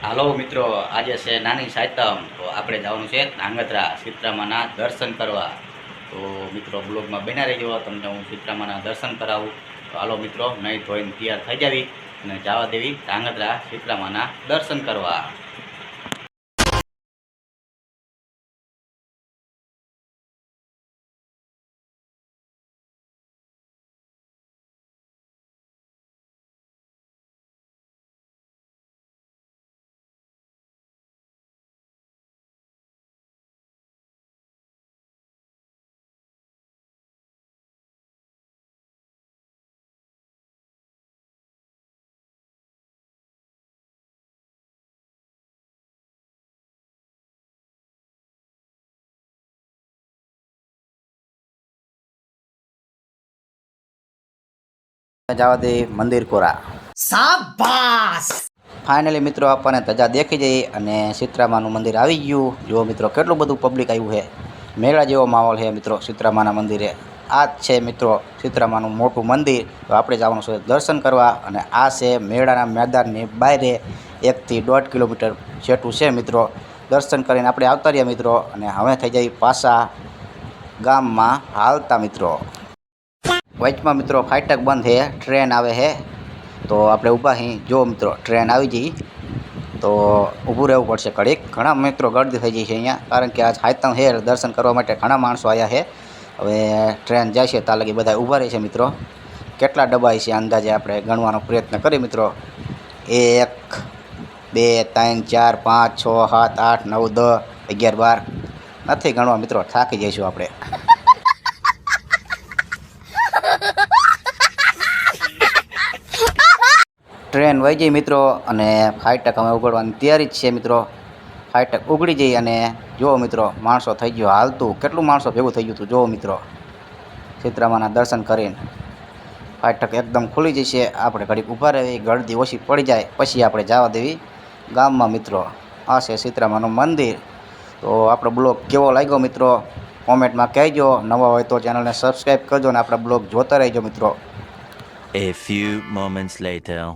હાલો મિત્રો, આજે છે નાની સાયતમ તો આપણે જવાનું છે ધાંગધ્રા સીતરામાના દર્શન કરવા. તો મિત્રો, બ્લોગમાં બના રહેજો, તમને હું સીતરામાના દર્શન કરાવું. તો હાલો મિત્રો નહીં ધોઈને તૈયાર થઈ જાવી અને જવા દેવી ધાંગધ્રા સીતરામાના દર્શન કરવા. જવા દે મંદિર કોરા. સાબાસ ફાઇનલી મિત્રો આપણને તજા દેખી જઈ અને સીતરામાનું મંદિર આવી ગયું. જુઓ મિત્રો કેટલું બધું પબ્લિક આવ્યું છે. મેળા જેવો માહોલ છે મિત્રો સીતરામાના મંદિરે. આ જ છે મિત્રો સીતરામાનું મોટું મંદિર. તો આપણે જવાનું છે દર્શન કરવા અને આ છે મેળાના મેદાનની બહારે એકથી દોઢ કિલોમીટર જેટલું છે મિત્રો. દર્શન કરીને આપણે આવતા રહ્યા મિત્રો અને હવે થઈ જાય પાછા ગામમાં હાલતા મિત્રો. વચમાં મિત્રો ફાટક બંધ છે ટ્રેન આવે છે તો આપણે ઊભા અહીં જો મિત્રો, ટ્રેન આવી જઈ તો ઊભું રહેવું પડશે ઘડીક. ઘણા મિત્રો ગળદી થઈ ગઈ છે અહીંયા. કારણ કે આજ હાયતમ છે દર્શન કરવા માટે ઘણા માણસો આવ્યા છે હવે ટ્રેન જાય છે ત્યાં લગી બધા ઊભા રહે છે મિત્રો. કેટલા ડબ્બા છે અંદાજે આપણે ગણવાનો પ્રયત્ન કરીએ મિત્રો. એક, બે, ત્રણ, ચાર, પાંચ, છ, સાત, આઠ, નવ, દસ, અગિયાર, બાર. નથી ગણવા મિત્રો, થાકી જઈશું આપણે. ટ્રેન વહી જઈ મિત્રો અને ફાઇટક અમે ઉગડવાની તૈયારી જ છે મિત્રો. ફાઇટક ઉગડી જઈ અને જુઓ મિત્રો, માણસો થઈ ગયો હાલતું. કેટલું માણસો ભેગું થઈ ગયું હતું, જુઓ મિત્રો. સીતરામાના દર્શન કરીને. ફાઇટક એકદમ ખુલી જશે આપણે ઘડીક ઊભા રહેવી ગળદી ઓછી પડી જાય, પછી આપણે જવા દેવી ગામમાં મિત્રો. આ છે સીતરામાનું મંદિર. તો આપણો બ્લોગ કેવો લાગ્યો મિત્રો? કોમેન્ટમાં કહેજો. નવા હોય તો ચેનલને સબસ્ક્રાઈબ કરજો અને આપણા બ્લોગ જોતા રહેજો મિત્રો. A few moments later.